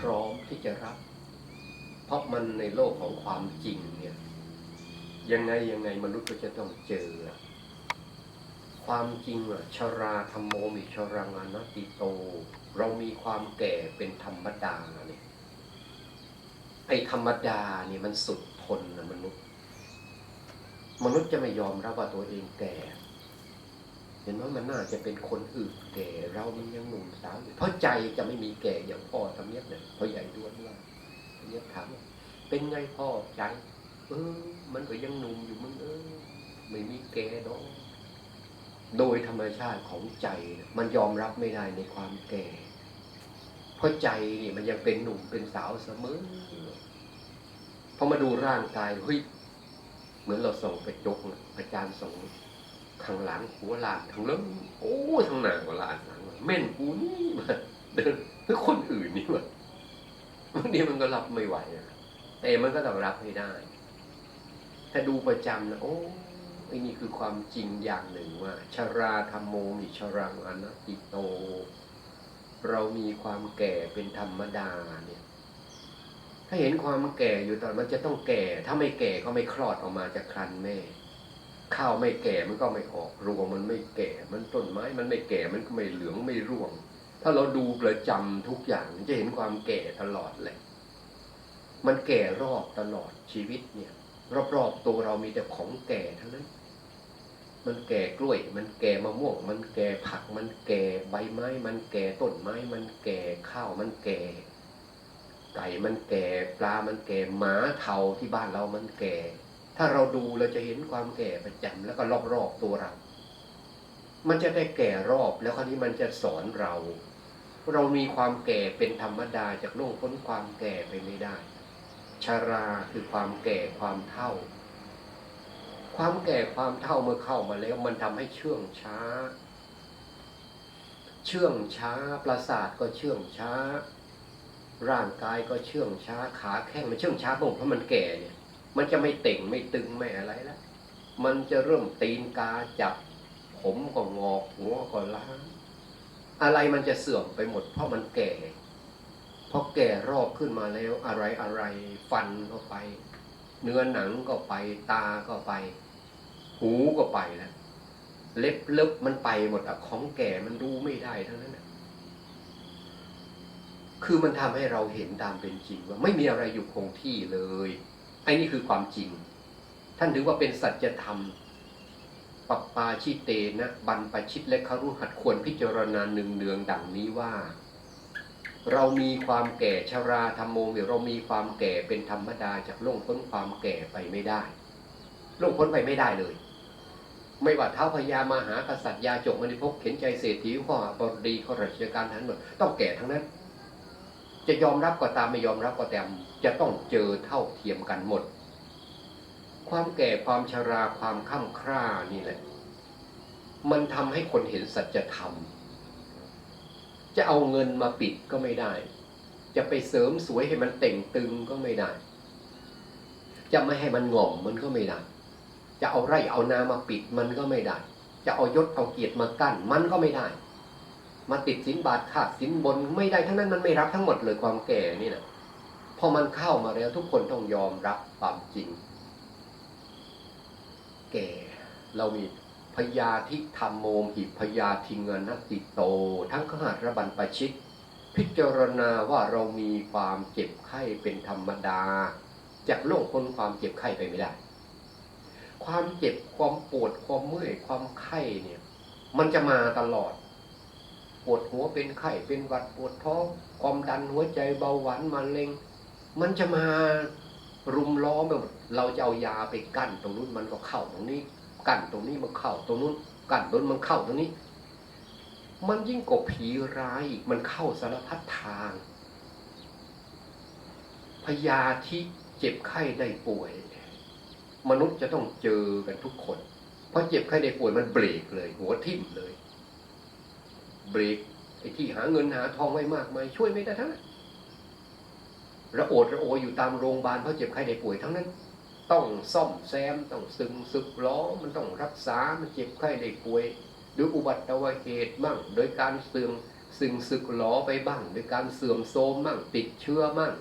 พร้อมที่จะรับ เพราะมันในโลกของความจริงเนี่ย ยังไงยังไงมนุษย์ก็จะต้องเจอ ความจริงอะชราธรรมโมมิชรังอนัตติโต เรามีความแก่เป็นธรรมดาเนี่ยไอ้ธรรมดาเนี่ยมันสุดทนนะมนุษย์ มนุษย์จะไม่ยอมรับว่าตัวเองแก่ ห็นว่ามันน่าจะเป็นคนอื่นแก่เรามันยังหนุ่มสาวอยู่เพราะใจจะไม่มีแก่อย่างพ่อทำเนียบเนี่ยพ่อใหญ่ด้วนว่าทำเนียบถามว่าเป็นไงพ่อใจ เออ มันก็ยังหนุ่มอยู่มึงเออไม่มีแก่ดอกโดยธรรมชาติของใจมันยอมรับไม่ได้ในความแก่ เพราะใจนี่มันยังเป็นหนุ่มเป็นสาวเสมอพอมาดูร่างกายเฮ้ยเหมือนเราส่งกระจกนะอาจารย์ส่ง ข้างหลังหัวหลานทางเริ่มโอ้ทางหน้าหัวหลานหลังแม่นกูนี่มาเดินหรือคนอื่นนี่มาบางทีมันก็รับไม่ไหวอะแต่มันก็ต้องรับให้ได้ ถ้าดูประจำนะโอ้ไอ้นี่คือความจริงอย่างหนึ่งว่า ชราธรรมโมมิชรังอนัตติโต เรามีความแก่เป็นธรรมดาเนี่ย ถ้าเห็นความแก่อยู่ตอนมันจะต้องแก่ ถ้าไม่แก่ก็ไม่คลอดออกมาจากครันแม่ ข้าวไม่แก่มันก็ไม่ออกรวงมันไม่แก่ มันต้นไม้ มันไม่แก่มันก็ไม่เหลืองไม่ร่วง ถ้าเราดูประจำทุกอย่างจะเห็นความแก่ตลอดเลยมันแก่รอบตลอดชีวิตเนี่ยรอบๆตัวเรามีแต่ของแก่ทั้งนั้น มันแก่กล้วย มันแก่มะม่วง มันแก่ผัก มันแก่ใบไม้ มันแก่ต้นไม้ มันแก่ข้าว มันแก่ ไก่ มันแก่ ปลา มันแก่ หมาเทาที่บ้านเรา มันแก่ ถ้าเราดูเราจะเห็นความแก่ประจำแล้วก็รอบๆตัวเรา มันจะได้แก่รอบแล้วคราวนี้มันจะสอนเรา เรามีความแก่เป็นธรรมดาจากโลกพ้นความแก่ไปไม่ได้ ชาราคือความแก่ความเท่า ความแก่ความเท่าเมื่อเข้ามาแล้ว มันทำให้เชื่องช้า เชื่องช้าประสาทก็เชื่องช้า ร่างกายก็เชื่องช้า ขาแข้งมันเชื่องช้าเพราะเพราะมันแก่เนี่ย มันจะไม่เต่งไม่ตึงไม่อะไรแล้วมันจะเริ่มตีนกาจับ ผมก็งอกหัวก็ล้างอะไรมันจะเสื่อมไปหมด เพราะมันแก่พอแก่รอบขึ้นมาแล้วอะไรอะไรฟันก็ไป เนื้อหนังก็ไปตาก็ไป หูก็ไปแล้วเล็บเล็บมันไปหมดอะของแก่มันดูไม่ได้ทั้งนั้นอะคือมันทำให้เราเห็นตามเป็นจริงว่าไม่มีอะไรอยู่คงที่เลย อ้นี่คือความจริง ท่านถือว่าเป็นสัจธรรมปปปาชิเตนะบันปชิตและครุหัดควรพิจารณาหนึ่งเนืองดังนี้ว่า เรามีความแก่ชราธรรมโมหรือเรามีความแก่เป็นธรรมดาจากล่วงพ้นความแก่ไปไม่ได้ล่วงพ้นไปไม่ได้เลย ไม่ว่าเท้าพญามหากษัตริย์ยาจกมณีพกเข็นใจเศรษฐีข้อบดีข้าราชการทั้งหมดต้องแก่ทั้งนั้น จะยอมรับก็ตามไม่ยอมรับก็ตามจะต้องเจอเท่าเทียมกันหมด ความแก่ความชราความข้ามคร่านี่แหละ มันทำให้คนเห็นสัจธรรม จะเอาเงินมาปิดก็ไม่ได้ จะไปเสริมสวยให้มันเต่งตึงก็ไม่ได้ จะไม่ให้มันหง่อมมันก็ไม่ได้ จะเอาไร่เอานามาปิดมันก็ไม่ได้ จะเอายศเอาเกียรติมากั้นมันก็ไม่ได้ มาติดสินบาทขาดสินบนไม่ได้ทั้งนั้นมันไม่รับทั้งหมดเลยความแก่นี่นะพอมันเข้ามาแล้วทุกคนต้องยอมรับความจริง แก่เรามีพยาธิธรรมโมหิพยาทิเงินนติโต ทั้งขหัตระบันประชิต พิจารณาว่าเรามีความเจ็บไข้เป็นธรรมดา จากโลกพ้นความเจ็บไข้ไปไม่ได้ ความเจ็บความปวดความเมื่อยความไข้เนี่ย มันจะมาตลอด ปวดหัวเป็นไข้เป็นหวัดปวดท้องความดันหัวใจเบาหวานมะเร็ง มันจะมารุมล้อมไปหมดเราจะเอายาไปกั้นตรงนู้นมันก็เข้าตรงนี้ กั้นตรงนี้มันเข้าตรงนู้นกั้นตรงนู้นมันเข้าตรงนี้ มันยิ่งกว่าผีร้ายอีกมันเข้าสารพัดทางพยาธิเจ็บไข้ได้ป่วย มนุษย์จะต้องเจอกันทุกคน เพราะเจ็บไข้ได้ป่วยมันเบรกเลย หัวทิ่มเลย เบรกไอ้ที่หาเงินหาทองไว้มากมายช่วยไม่ได้ทั้งนั้นระโอดระโอยอยู่ตามโรงพยาบาลเพราะเจ็บไข้ได้ป่วยทั้งนั้น ต้องซ่อมแซมต้องซึงซึกล้อมันต้องรักษา มันเจ็บไข้ได้ป่วยด้วยอุบัติเหตุมั่ง โดยการเสื่อมซึงสึกหลอไปบ้างโดยการเสื่อมโทรมบ้างติดเชื้อบ้าง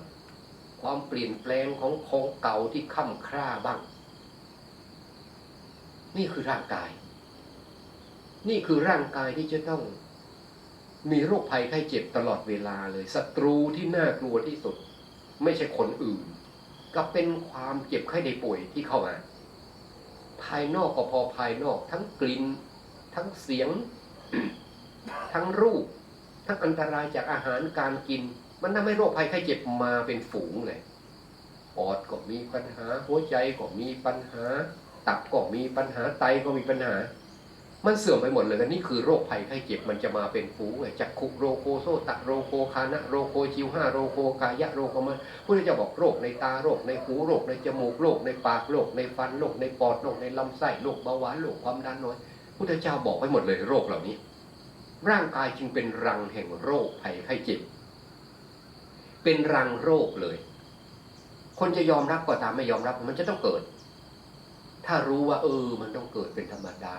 ความเปลี่ยนแปลงของของเก่าที่ค่ำคร่าบ้าง นี่คือร่างกาย นี่คือร่างกายที่จะต้อง มีโรคภัยไข้เจ็บตลอดเวลาเลยศัตรูที่น่ากลัวที่สุด ไม่ใช่คนอื่น ก็เป็นความเจ็บไข้ได้ป่วยที่เข้ามา ภายนอกก็พอภายนอก ทั้งกลิ่นทั้งเสียง ทั้งรูป ทั้งอันตรายจากอาหารการกิน มันทำให้โรคภัยไข้เจ็บมาเป็นฝูงเลยปอดก็มีปัญหาหัวใจก็มีปัญหา ตับก็มีปัญหาไตก็มีปัญหา มันเสื่อมไปหมดเลยกันนี่คือโรคภัยไข้เจ็บมันจะมาเป็นฝูงจักขุโรโคโซตะโรโคคานะโรโคชิวห้าโรโคกายะโรโคมันพุทธเจ้าบอกโรคในตาโรคในหูโรคในจมูกโรคในปากโรคในฟันโรคในปอดโรคในลำไส้โรคเบาหวานโรคความดันน้อยพุทธเจ้าบอกไว้หมดเลยโรคเหล่านี้ ร่างกายจึงเป็นรังแห่งโรคภัยไข้เจ็บ เป็นรังโรคเลย คนจะยอมรับก็ตามไม่ยอมรับมันจะต้องเกิด ถ้ารู้ว่าเออมันต้องเกิดเป็นธรรมดา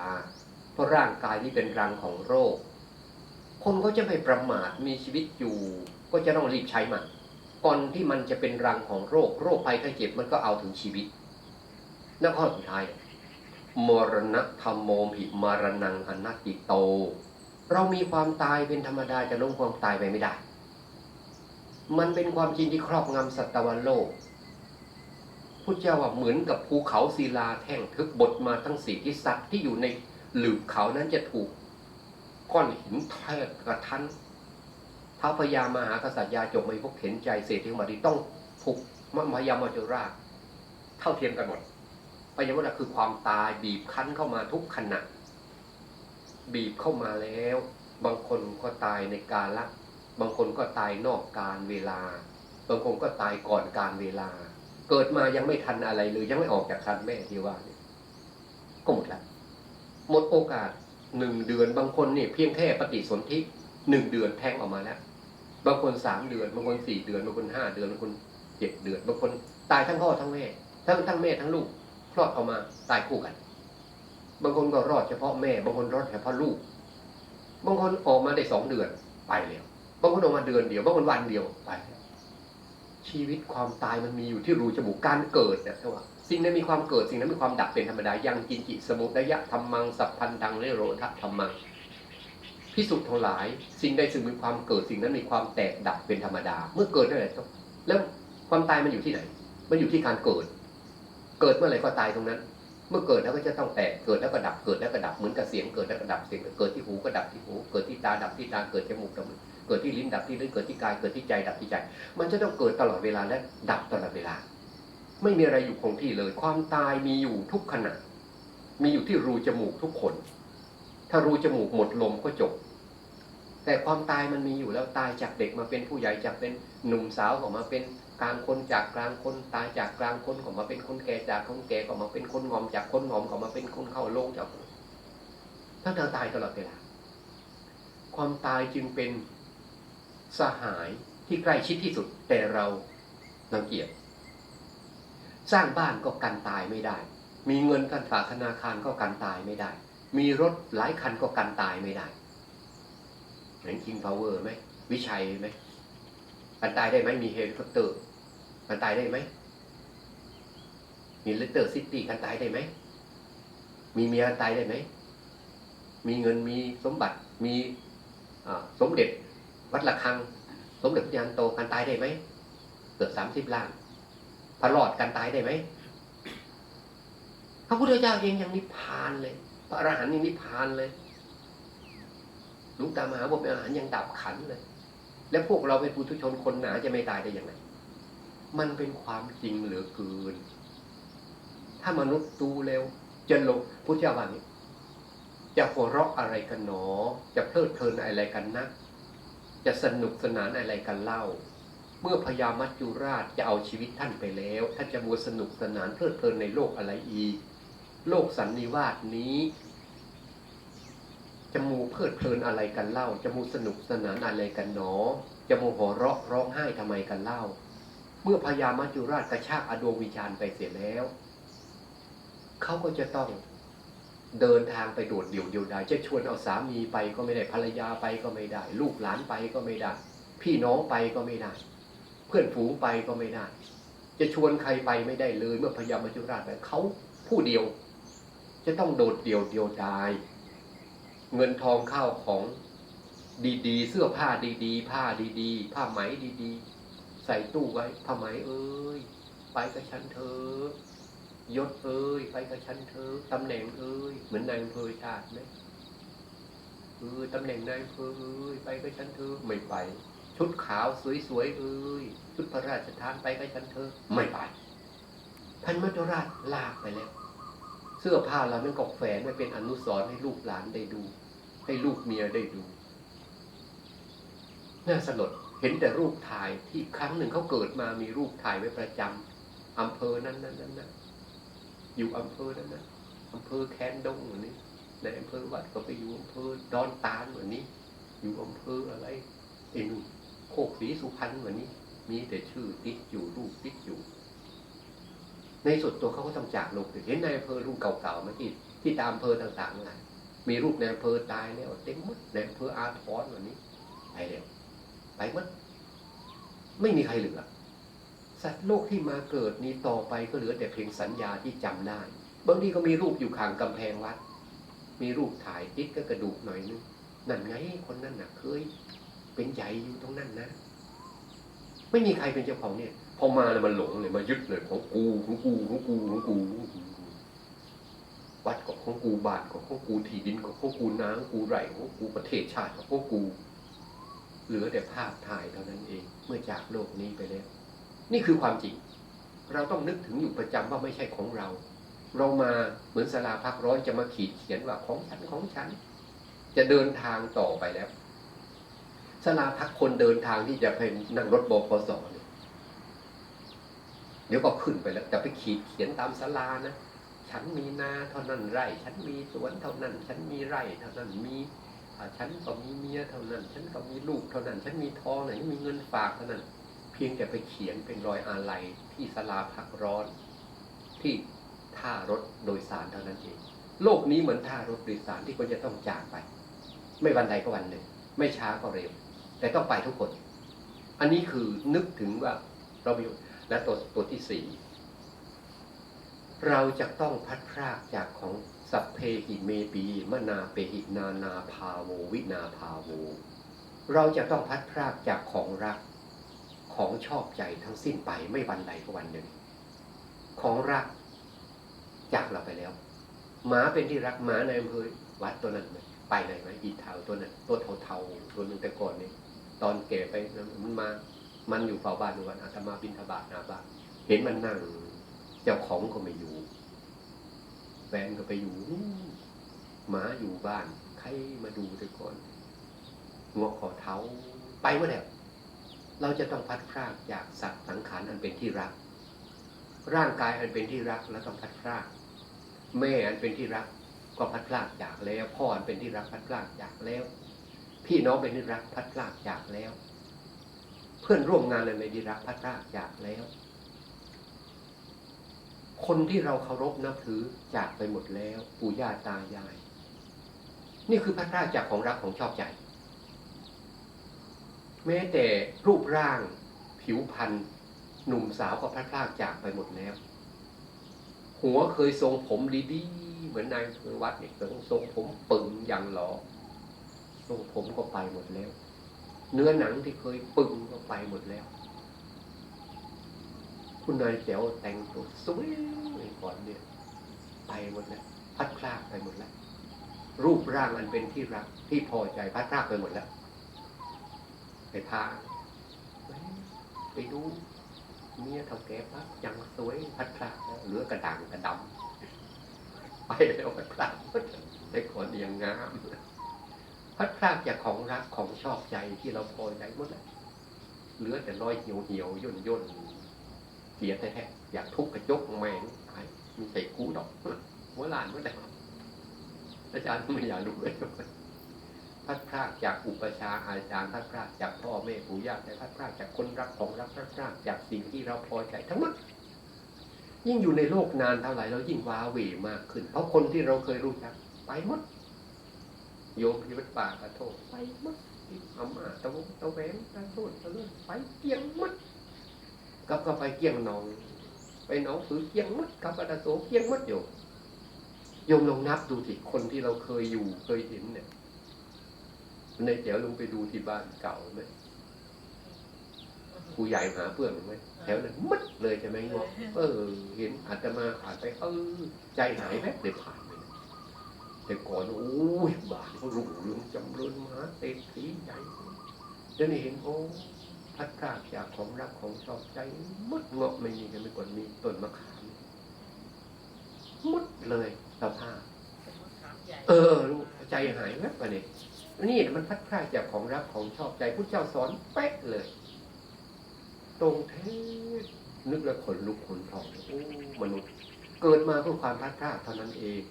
ราะร่างกายนี้เป็นรังของโรค คนก็จะไม่ประมาทมีชีวิตอยู่ ก็จะต้องรีบใช้มันก่อนที่มันจะเป็นรังของโรค โรคภัยไข้เจ็บมันก็เอาถึงชีวิตแล้วข้อสุดท้ายมรณะธรรมโมหิมารนังอนัตติโต เรามีความตายเป็นธรรมดาจะล้มความตายไปไม่ได้ มันเป็นความจริงที่ครอบงำสัตวโลกพุทธเจ้าว่าเหมือนกับภูเขาศิลาแท่งทึบบทมาทั้งสี่ที่สัตว์ที่อยู่ใน หลืบเขานั้นจะถูกก้อนหินแทกกระทันท้าพญามหากษัตริยาจงไม่พบเห็นใจเศรษฐีมาดีต้องถูกมมายามาจุราชเท่าเทียมกันหมดพยามารคือความตายบีบคั้นเข้ามาทุกขณะ บีบเข้ามาแล้ว บางคนก็ตายในกาละบางคนก็ตายนอกการเวลา บางคนก็ตายก่อนการเวลา เกิดมายังไม่ทันอะไรเลยยังไม่ออกจากคันแม่ที่ว่าเนี่ยก็หมดแล้ว หมดโอกาสหนึ่งเดือนบางคนเนี่ยเพียงแค่ปฏิสนธิหนึ่งเดือนแทงออกมาแล้ว บางคนสามเดือน บางคนสี่เดือน บางคนห้าเดือน บางคนเจ็ดเดือน บางคนตายทั้งพ่อทั้งแม่ ทั้งทั้งแม่ทั้งลูกคลอดออกมาตายคู่กัน บางคนก็รอดเฉพาะแม่ บางคนรอดเฉพาะลูก บางคนออกมาได้สองเดือนไปแล้วบางคนออกมาเดือนเดียว บางคนวันเดียวไป ชีวิตความตายมันมีอยู่ที่รูจมูกการเกิดนะใช่ว่า สิ่งนั้นมีความเกิดสิ่งนั้นมีความดับเป็นธรรมดายังกินจิสมุทยะธรรมังสัพพันธังเลโรทะธรรมังพิสุทธ์ทั้งหลาย สิ่งใดซึ่งมีความเกิดสิ่งนั้นมีความแตกดับเป็นธรรมดา เมื่อเกิดนั่นแหละแล้วความตายมันอยู่ที่ไหน มันอยู่ที่การเกิด เกิดเมื่อไหร่ก็ตายตรงนั้น เมื่อเกิดแล้วก็จะต้องแตกเกิดแล้วก็ดับเกิดแล้วก็ดับเหมือนกับเสียงเกิดแล้วก็ดับเสียงเกิดที่หูก็ดับที่หูเกิดที่ตาดับที่ตาเกิดจมูกดับเกิดที่ลิ้นดับที่ลิ้นเกิดที่กายเกิดที่ใจดับที่ใจ มันจะต้องเกิดตลอดเวลาและดับตลอดเวลา ไม่มีอะไรอยู่คงที่เลย ความตายมีอยู่ทุกขณะ มีอยู่ที่รูจมูกทุกคน ถ้ารูจมูกหมดลมก็จบ แต่ความตายมันมีอยู่แล้วตายจากเด็กมาเป็นผู้ใหญ่จากเป็นหนุ่มสาวออกมาเป็นกลางคนจากกลางคนตายจากกลางคนออกมาเป็นคนแก่จากคนแก่ออกมาเป็นคนงอมจากคนงอมออกมาเป็นคนเข้าโลงจากถ้าเธอตายตลอดเวลาความตายจึงเป็นสหายที่ใกล้ชิดที่สุดแต่เรารังเกียจ สร้างบ้านก็กันตายไม่ได้ มีเงินกันฝากธนาคารก็กันตายไม่ได้ มีรถหลายคันก็กันตายไม่ได้เห็นคิงพาวเวอร์ไหมวิชัยไหมกันตายได้ไหมมีเฮลิคอปเตอร์กันตายได้ไหมมีเลตเตอร์ซิตี้กันตายได้ไหมมีเมียกันตายได้ไหมมีเงินมีสมบัติมีสมเด็จวัดระฆัง สมเด็จพระยานโตกันตายได้ไหมเกิดสามสิบล้าน พระรอดกันตายได้ไหมพระพุทธเจ้าเองยังนิพพานเลย พระอรหันต์ยังนิพพานเลยหลุงตามหาบุตรอรหันต์ยังดับขันเลย แล้วพวกเราเป็นปุถุชนคนหนาจะไม่ตายได้อยังไงมันเป็นความจริงเหลือเกิน ถ้ามนุษย์ดูเร็วจะลงพุทธเจ้าว่านี้จะหัวเราะอะไรกันหนอ จะเพลิดเพลินอะไรกันนะ จะสนุกสนานอะไรกันเล่า เมื่อพญามัจจุราชจะเอาชีวิตท่านไปแล้ว ท่านจะมัวสนุกสนานเพลิดเพลินในโลกอะไรอีก โลกสันนิวาสนี้ จะมูเพลิดเพลินอะไรกันเล่า จะมูสนุกสนานอะไรกันหนอ จะมูหัวเราะร้องไห้ทำไมกันเล่า เมื่อพญามัจจุราชกระชากอดวงวิญญาณไปเสียแล้ว เขาก็จะต้องเดินทางไปโดดเดี่ยวเดียวดายจะชวนเอาสามีไปก็ไม่ได้ภรรยาไปก็ไม่ได้ ลูกหลานไปก็ไม่ได้ พี่น้องไปก็ไม่ได้ เพื่อนฝูงไปก็ไม่ได้ จะชวนใครไปไม่ได้เลยเมื่อพญามัจจุราชไปเขาผู้เดียว จะต้องโดดเดี่ยวเดียวดาย เงินทองข้าวของดีๆ เสื้อผ้าดีๆ ผ้าดีๆ ผ้าไหมดีๆ ใส่ตู้ไว้ผ้าไหมเอ้ยไปกับฉันเถอะยศเอ้ยไปกับฉันเถอะตำแหน่งเอ้ยเหมือนนายอำเภอชาติไหมเออตำแหน่งนายอำเภอเอ้ยไปกับฉันเถอะไม่ไป ชุดขาวสวยๆเอ้ยชุดพระราชทานไปกับฉันเถอไม่ไปพันมัจจุราชลากไปแล้ว เสื้อผ้าเรานั้นก็แฝงไว้เป็นอนุสรณ์ให้ลูกหลานได้ดู ให้ลูกเมียได้ดูน่าสลดเห็นแต่รูปถ่ายที่ครั้งหนึ่งเขาเกิดมามีรูปถ่ายไว้ประจำอำเภอนั้นนั้นนั้นนะอยู่อำเภอนั้นนะอำเภอแคนดงเหมือนนี้ในอำเภอวัดก็ไปอยู่อำเภอดอนตาลเหมือนนี้ อยู่อำเภออะไรไอ้นู่น โคกศรีสุพรรณเหมือนนี้ มีแต่ชื่อติดอยู่รูปติดอยู่ ในส่วนตัวเขาก็ต้องจากลกเห็นในอำเภอรุ่นเก่าๆมาที่ที่ตามอำเภอต่างๆนะมีรูปในอำเภอตายแล้วเต็มหมดในอำเภออาทรวันนี้ไปแล้วไปหมดไม่มีใครเหลือ สัตว์โลกที่มาเกิดนี้ต่อไปก็เหลือแต่เพียงสัญญาที่จำได้บางทีก็มีรูปอยู่ข้างกำแพงวัด มีรูปถ่ายติดก็กระดูกหน่อยนึงนั่นไงคนนั้นน่ะเคย เป็นใหญ่อยู่ตรงนั้นนะ ไม่มีใครเป็นเจ้าของเนี่ยพอมาเลยมันหลงเลยมายึดเลยของกูของกูของกูของกูวัดก็ของกูบาทก็ของกูที่ดินก็ของกูน้ำกูไร่ของกูประเทศชาติก็ของกู เหลือแต่ภาพถ่ายเท่านั้นเอง เมื่อจากโลกนี้ไปแล้ว นี่คือความจริง เราต้องนึกถึงอยู่ประจำว่าไม่ใช่ของเรา เรามาเหมือนสลาพักร้อนจะมาขีดเขียนว่าของฉันของฉัน จะเดินทางต่อไปแล้ว สลาพักคนเดินทางที่จะไปนั่งรถบขสเนี่ยเดี๋ยวก็ขึ้นไปแล้วแต่ไปขีดเขียนตามสลานะฉันมีนาเท่านั้นไร่ ฉันมีสวนเท่านั้น ฉันมีไร่เท่านั้นมีฉันก็มีเมียเท่านั้น ฉันก็มีลูกเท่านั้น ฉันมีทองไหนมีเงินฝากเท่านั้น เพียงแต่ไปเขียนเป็นรอยอาลัยที่สลาพักร้อน ที่ท่ารถโดยสารเท่านั้นเองโลกนี้เหมือนท่ารถโดยสารที่ก็จะต้องจากไป ไม่วันใดก็วันหนึ่ง ไม่ช้าก็เร็ว แต่ต้องไปทุกคน อันนี้คือนึกถึงว่าเรามีและตัวตัวที่สี่เราจะต้องพัดพรากจากของสัพเพหิเมปีมนาเปหินานาพาโววินาพาโว เราจะต้องพัดพรากจากของรักของชอบใจทั้งสิ้นไปไม่วันใดก็วันหนึ่ง ของรักจากเราไปแล้วหมาเป็นที่รักหมาในอำเภอวัดตัวนั้นไหมไปไหนไหมอีเทาตัวนั้นตัวเทาๆตัวหนึงแต่ก่อนเนี่ย ตอนแก่ไปมันมา มันอยู่เฝ้าบ้านวันอาตมาบินทบาทนาบ้านเห็นมันนั่งเจ้าของก็ไม่อยู่แฟนก็ไปอยู่หมาอยู่บ้าน ใครมาดูแต่ก่อนงอขอเท้าไปเมื่อไหร่เราจะต้องพัดพรากจากสัตว์สังขารอันเป็นที่รัก ร่างกายอันเป็นที่รักแล้วต้องพัดพรากแม่อันเป็นที่รักก็พัดพรากจากแล้ว พ่ออันเป็นที่รักพัดพรากจากแล้ว พี่น้องเป็นที่รักพัดพรากจากแล้ว เพื่อนร่วมงานอันเป็นที่รักพัดพรากจากแล้ว คนที่เราเคารพนับถือจากไปหมดแล้ว ปู่ย่าตายาย นี่คือพัดพรากจากของรักของชอบใจ แม้แต่รูปร่างผิวพรรณหนุ่มสาวก็พลัดพรากจากไปหมดแล้ว หัวเคยทรงผมดีๆ เหมือนนายเภอวัดเนี่ยทรงผมปึงอย่างหลอ รงผมก็ไปหมดแล้ว เนื้อหนังที่เคยปึงก็ไปหมดแล้ว คุณนายแจ๋วแต่งตัวสวยก่อนเนี่ย ไปหมดแล้วพัดพลากไปหมดแล้ว รูปร่างอันเป็นที่รักที่พอใจพัดพลากไปหมดแล้ว ไปพาไปดูเมียเท่าแก่ปั๊บยังสวยพัดพลากแล้วเหลือกระด่างกระดำไปแล้วพัดพลากแต่ก่อนยังงาม พัดพลากจากของรักของชอบใจที่เราพอใจหมดแล้วเหลือแต่รอยเหี่ยวเหี่ยวย่นย่นเกลียดแท้ๆอยากทุบกระจกแมงตายมีใส่กูดอกหัวลานเมื่อไหร่อาจารย์ไม่อยากรู้เลยพัดพรากจากอุปชาอาจารย์พัดพรากจากพ่อแม่ปู่ย่าแต่พัดพรากจากคนรักของรักพัดพรากจากสิ่งที่เราพอใจทั้งหมดยิ่งอยู่ในโลกนานเท่าไหร่เรายิ่งว้าเหวมากขึ้น เพราะคนที่เราเคยรู้จักไปหมด โยมที่วัดป่ากระโทษไปหมดอามาตะวงตะแหวนตะโทษตะเลื่อนไปเกี่ยงหมดก็ก็ไปเกี่ยงหนอง ไปหนองฝือเกี่ยงหมดกับอดาโสเกี่ยงหมดโยมโยมลองนับดูสิคนที่เราเคยอยู่เคยเห็นเนี่ยในเดี๋ยวลงไปดูที่บ้านเก่าไหมครูใหญ่หาเพื่อนไหมแถวนั้นมัดเลยใช่ไหมงอเออ เห็นอาจจะมาผ่านไปเออใจหายแวบเลยผ่าน แต่ก่อนโอ้ยบ้านเขารุ่งรืองจำเริญมหาเศรษฐีใหญ่เดี๋ยวนี้เห็นโอ้พัดพรากจากของรักของชอบใจมัดเงาะไม่มีกันไม่ก่อนมีต้นมะขามมัดเลยสภาพเออลูกใจหายแวบไปเลยนี่มันพัดพรากจากของรักของชอบใจพุทธเจ้าสอนเป๊ะเลย ตรงเทศนึกแล้วขนลุกขนพองโอ้มนุษย์ เกิดมาเพื่อความพัดพรากเท่านั้นเอง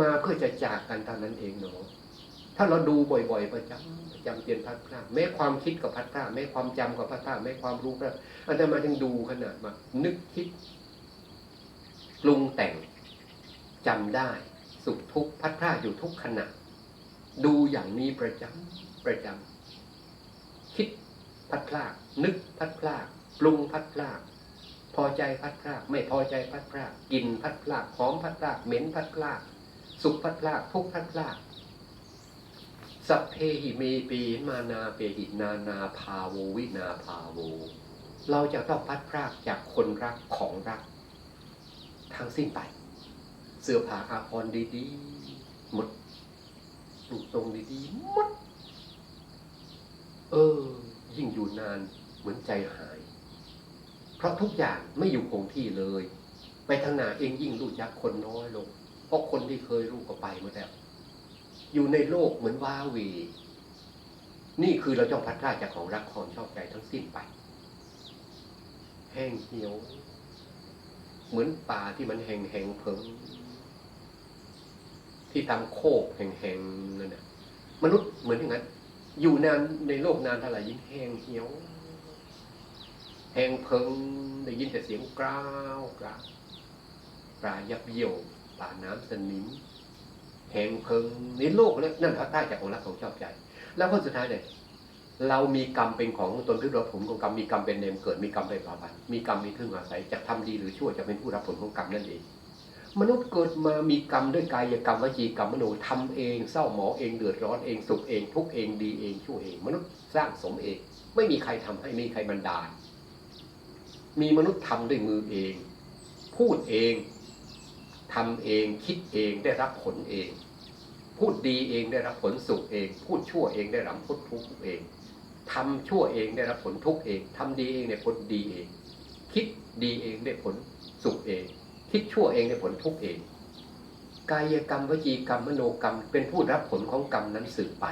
มาเพื่อจะจากกันเท่านั้นเองเนาะถ้าเราดูบ่อยๆประจำประจำเปลี่ยนพัดพรากแม้ความคิดกับพัดพรากแม้ความจำกับพัดพรากแม้ความรู้ก็อันจะมาถึงดูขนาดมานึกคิดปรุงแต่งจำได้สุขทุกข์พัดพรากอยู่ทุกขณะ ดูอย่างนี้ประจำประจำคิดพัดพลากนึกพัดพลากปรุงพัดพลากพอใจพัดพลากไม่พอใจพัดพลากกลินพัดพลากหอมพัดพลากเหม็นพัดพลาก สุขพัดพลากทุกพัดลากสัพเพหิเมปีมานาเปหินานาพาโววินาพาโว เราจะต้องพัดพลากจากคนรักของรักทางสิ้นไป เสื้อผ้าอาภรณ์ดีๆหมดรูปทรงดีๆหมด เออ ยิ่งอยู่นานเหมือนใจหาย เพราะทุกอย่างไม่อยู่คงที่เลย ไปทางหนาเองยิ่งรู้จักคนน้อยลง ราะคนที่เคยรู้ก็ไปหมดแล้ว อยู่ในโลกเหมือนว้าเหวนี่คือเราต้องพัดพลาดจากของรักของชอบใจทั้งสิ้นไป แห้งเหี่ยว เหมือนป่าที่มันแห้งแห้งเพิงที่ตามโคกแห้งๆนั่นน่ะมนุษย์เหมือนอย่างนั้น อยู่นานในโลกนานเท่าไหร่ยิ่งแห้งเหี่ยวแห้งเพิงได้ยินแต่เสียงกร้าวกราวปลายับเยี่ยว ป่าน้ำสนิมแห้งเพิงในโลกนั่นพัดพลาจากของรักของชอบใจ แล้วคนสุดท้ายเนี่ยเรามีกรรมเป็นของตนคือเราผลของกรรมมีกรรมเป็นเนมเกิดมีกรรมเป็นผาบันมีกรรมมีทึ่งอาศัยจะทำดีหรือชั่วจะเป็นผู้รับผลของกรรมนั่นเองมนุษย์เกิดมามีกรรมด้วยกายกรรมวจีกรรมมโนทำเองเศร้าหมองเองเดือดร้อนเองสุขเองทุกข์เองดีเองชั่วเอง มนุษย์สร้างสมเอง ไม่มีใครทำให้ไม่มีใครบันดาล มีมนุษย์ทำด้วยมือเอง พูดเอง ทำเองคิดเองได้รับผลเอง พูดดีเองได้รับผลสุขเอง พูดชั่วเองได้รับผลทุกข์เองทำชั่วเองได้รับผลทุกข์เองทำดีเองได้ผลดีเอง คิดดีเองได้ผลสุขเอง คิดชั่วเองได้ผลทุกข์เอง กายกรรมวจีกรรมมโนกรรม เป็นผู้รับผลของกรรมนั้นสืบไป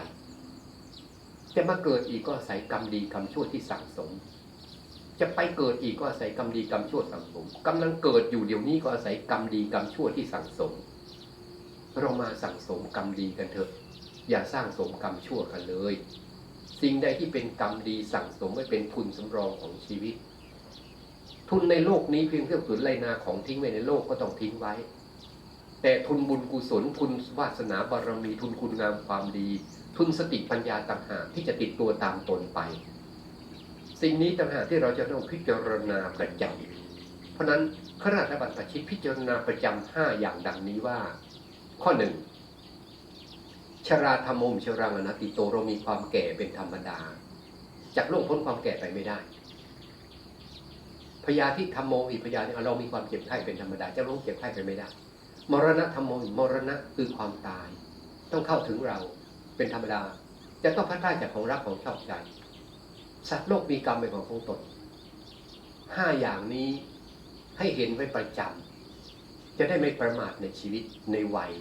จะมาเกิดอีกก็อาศัยกรรมดีกรรมชั่วที่สั่งสม จะไปเกิดอีกก็อาศัยกรรมดีกรรมชั่วสั่งสมกำลังเกิดอยู่เดี๋ยวนี้ก็อาศัยกรรมดีกรรมชั่วที่สั่งสม เรามาสั่งสมกรรมดีกันเถอะ อย่าสร้างสมกรรมชั่วกันเลย สิ่งใดที่เป็นกรรมดีสั่งสมไว้เป็นทุนสำรองของชีวิต ทุนในโลกนี้เพียงเพื่อสุนไรนาของทิ้งไว้ในโลกก็ต้องทิ้งไว้ แต่ทุนบุญกุศลทุนวาสนาบารมีทุนคุณงามความดี ทุนสติปัญญาต่างหากที่จะติดตัวตามตนไป สิ่งนี้ต่างหากที่เราจะต้องพิจารณาประจำเพราะนั้นขราชบัญญัติพิจารณาประจำห้าอย่างดังนี้ว่า ข้อหนึ่งชราธรรมมชรังอนัติโตเรามีความแก่เป็นธรรมดาจากโลกพ้นความแก่ไปไม่ได้พยาธิธรรมโมอีพยาธิเรามีความเจ็บไข้เป็นธรรมดาจากโลกเจ็บไข้ไปไม่ได้ มรณะธรรมโมมรณะคือความตาย ต้องเข้าถึงเราเป็นธรรมดา จะต้องพัดพลาดจากของรักของชอบใจ สัตว์โลกมีกรรมเป็นของของตนห้าอย่างนี้ให้เห็นไว้ประจำจะได้ไม่ประมาทในชีวิตในวัย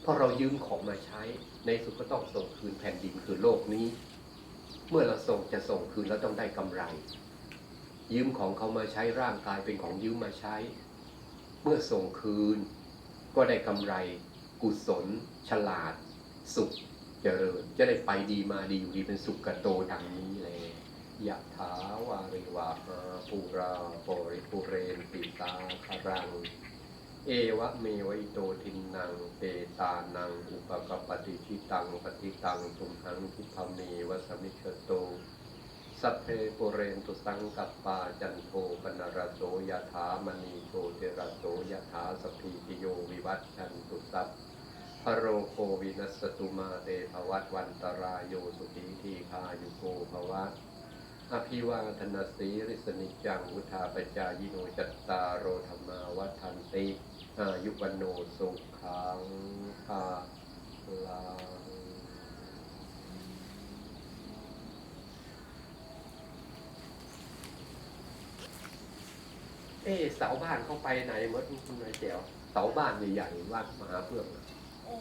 เพราะเรายืมของมาใช้ในสุดก็ต้องส่งคืนแผ่นดินคือโลกนี้ เมื่อเราส่งจะส่งคืนแล้วต้องได้กำไร ยืมของเขามาใช้ร่างกายเป็นของยืมมาใช้ เมื่อส่งคืน ก็ได้กำไร กุศล ฉลาด สุขเจริญจะได้ไปดีมาดีอยู่ดีเป็นสุขกระโตดังนี้ ยะถาวาริวาหาปูราปริปุเรนติตาคารัง เอวะเมวิโตทินังเปตานังอุปกปปติชิตังปฏิตังตุมหังคิพะเมวสมิจฉโตสัพเพปุเรนตุสังกัปปาจันโทปนรโสยถามณีโชติรสโสยถาสพีติโยวิวัตชันตุสัพพะโรโควินัสตุมาเตภวัตวันตรายโยสุขีทีคายุโกภวะ อภิวาทนาสีริสนิจังวุธาปจายโนจัตตารโรธรรมาวัฏันติอายุวันโนสุขังภาลังเอ๊ะเสาบ้านเขาไปไหนหมดคุณนายแจ๋วเสาบ้านใหญ่ๆวัดมหาเพื่องน่ะโอ้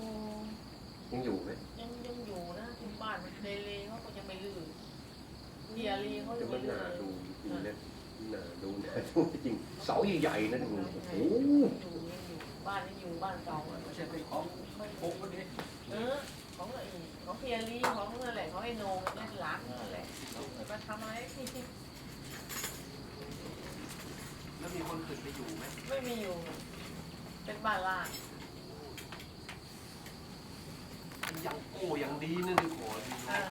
ยังอยู่ไหมยังยังอยู่นะที่บ้านมันเลเลเขาก็ยังไม่ลื้อ เฮียลีเขาจะยังมันลื้น่าดูจริงนะน่าดูน่าดูจริงเสาใหญ่ๆนะดูโอ้โหอยู่งอยู่บ้านยังอยู่บ้านเก่าอะไม่ใช่เป็นของไม่พกวันนี้เออของไอ้ของเฮียลีของนั่นแหละของไอ้โหนงนั่นหลานนั่นแหละมาทำอะไรที่แล้วมีคนขึ้นไปอยู่ไหมไม่มีอยู่ เป็นบ้านล่างยังโอ้ยังดีนะที่ขอดีอ่า